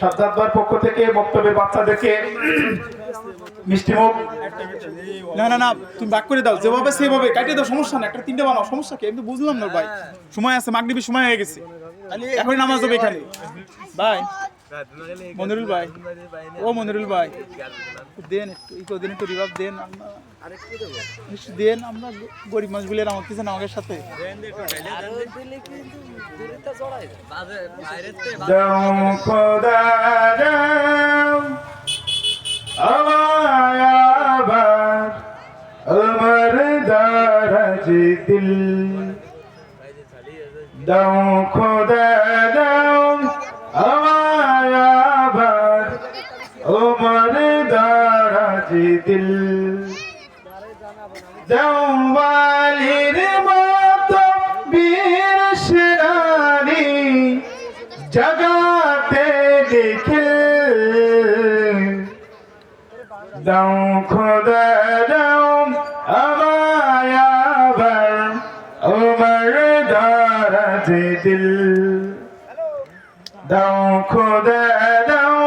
সাজ্জাদবার পক্ষ থেকে বক্তব্যের বাচ্চাদেরকে মিষ্টিমুখ না না না তুমি বাক করে দাও। যেভাবে সেভাবে কাটিয়ে দাও সমস্যা না একটা তিনটে বানাও সমস্যা কি? আমি তো বুঝলাম না ভাই। সময় আছে মাগরিবের সময় হয়ে গেছে। এখন নামাজ হবে এখানে। ভাই মনিরুল ভাই। ও মনিরুল ভাই। দেন একটু ইকো দেন একটু রিভাব দেন আমরা। দেন আমরা গরিব মানুষগুলো আমার কিছু না আমাদের সাথে। আমার দারাজ দিল। দাও, খোদা দাও, আমায় আবার আমার দারাজ দিল জম্বালির মতো বীর সেনানি, জগাতে দেখে দাও, খোদা দাও, আমায় আবার উমর দারাজ দিল। দাও, খোদা, দাও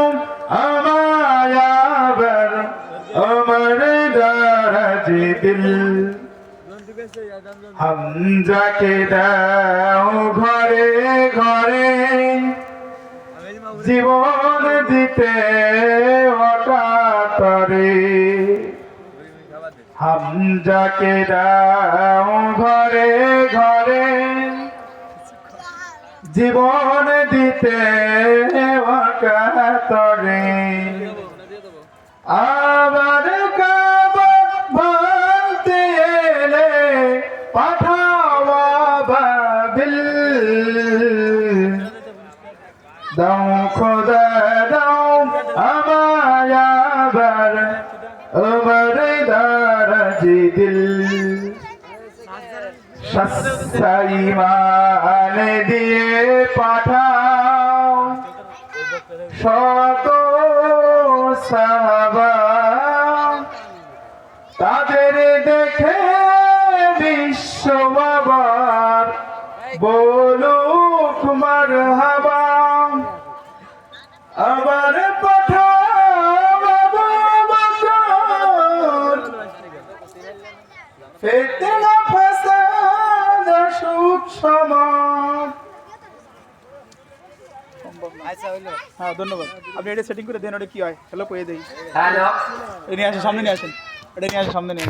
আমায় আবার উমর দারাজ দিল। হামজাকে দাও ঘরে ঘরে। জীবন দিতে অকাতরে হামজাকে দাও ঘরে ঘরে। জীবন দিতে অকাতরে আবার দাও খোদা দাও আবার আমার দারাজি সস্তাই মান দিয়ে পাঠাও শত সাহাবা। তাদের দেখে বিশ্ব বাবার বলুক মারহাবা। আবার পাঠাও বকর হ্যাঁ ধন্যবাদ। আপনি এটা সেটিং করে দেন ওটা কি হয়? হ্যালো কয়ে দেই। হ্যালো। এটা নিয়ে আসেন সামনে নিয়ে আসেন। এটা নিয়ে আসেন সামনে নিয়ে